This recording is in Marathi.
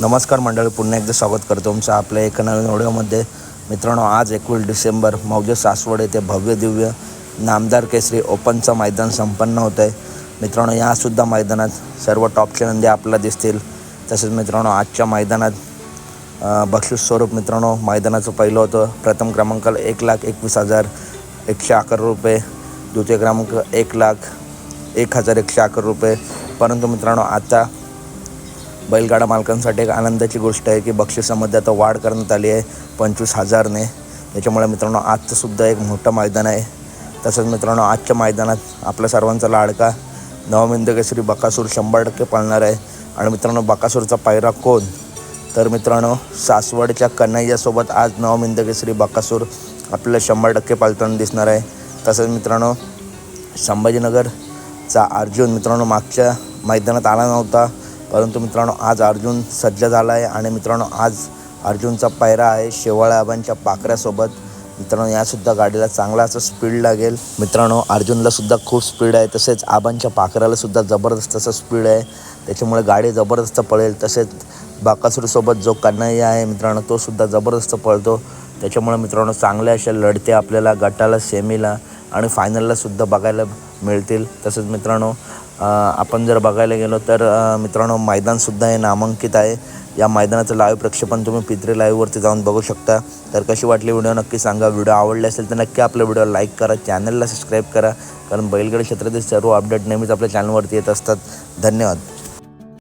नमस्कार मंडळी पुन्हा एकदा स्वागत करतो तुमचं आपल्या एका नवीन व्हिडिओमध्ये मित्रांनो आज एकवीस डिसेंबर मौजे सासवड येथे भव्य दिव्य नामदार केसरी ओपनचं मैदान संपन्न होतं आहे मित्रांनो यासुद्धा मैदानात सर्व टॉपचे नंदी आपल्याला दिसतील. तसेच मित्रांनो आजच्या मैदानात बक्षीस स्वरूप मित्रांनो मैदानाचं पहिलं होतं. प्रथम क्रमांकाला एक लाख एकवीस हजार एकशे अकरा रुपये. द्वितीय क्रमांक एक लाख एक हजार एकशे अकरा रुपये. परंतु मित्रांनो आता बैलगाडा मालकांसाठी एक आनंदाची गोष्ट आहे की बक्षिसामध्ये आता वाढ करण्यात आली आहे पंचवीस हजारने. त्याच्यामुळे मित्रांनो आजचंसुद्धा एक मोठं मैदान आहे. तसंच मित्रांनो आजच्या मैदानात आपल्या सर्वांचा लाडका नवमिंद केसरी बकासूर शंभर टक्के पाळणार आहे. आणि मित्रांनो बकासूरचा पायरा कोण? तर मित्रांनो सासवडच्या कन्हैयासोबत आज नवमिंद केसरी बकासूर आपल्याला शंभर टक्के पालताना दिसणार आहे. तसंच मित्रांनो संभाजीनगरचा अर्जुन मित्रांनो मागच्या मैदानात आला नव्हता. परंतु मित्रांनो आज अर्जुन सज्ज झाला आहे आणि मित्रांनो आज अर्जुनचा पायरा आहे शेवाळ्या आबांच्या पाकऱ्यासोबत. मित्रांनो यासुद्धा गाडीला चांगला असं स्पीड लागेल. मित्रांनो अर्जुनला सुद्धा खूप स्पीड आहे. तसेच आबांच्या पाकऱ्याला सुद्धा जबरदस्त असं स्पीड आहे. त्याच्यामुळे गाडी जबरदस्त पळेल. तसेच बाकासूरसोबत जो कन्हैया आहे मित्रांनो तो सुद्धा जबरदस्त पळतो. त्याच्यामुळे मित्रांनो चांगल्या अशा लढते आपल्याला गटाला सेमीला आणि फायनलला सुद्धा बघायला मिळतील. तसेच मित्रांनो आपण जर बघायला गेलो तर मित्रांनो मैदानसुद्धा हे नामांकित आहे. या मैदानाचं लाईव्ह प्रक्षेपण तुम्ही पित्रे लाईव्हवरती जाऊन बघू शकता. तर कशी वाटली व्हिडिओ नक्की सांगा. व्हिडिओ आवडले असेल तर नक्की आपला व्हिडिओ लाईक करा. चॅनलला सबस्क्राईब करा. कारण बैलगड क्षेत्रातील सर्व अपडेट नेहमीच आपल्या चॅनलवरती येत असतात. धन्यवाद.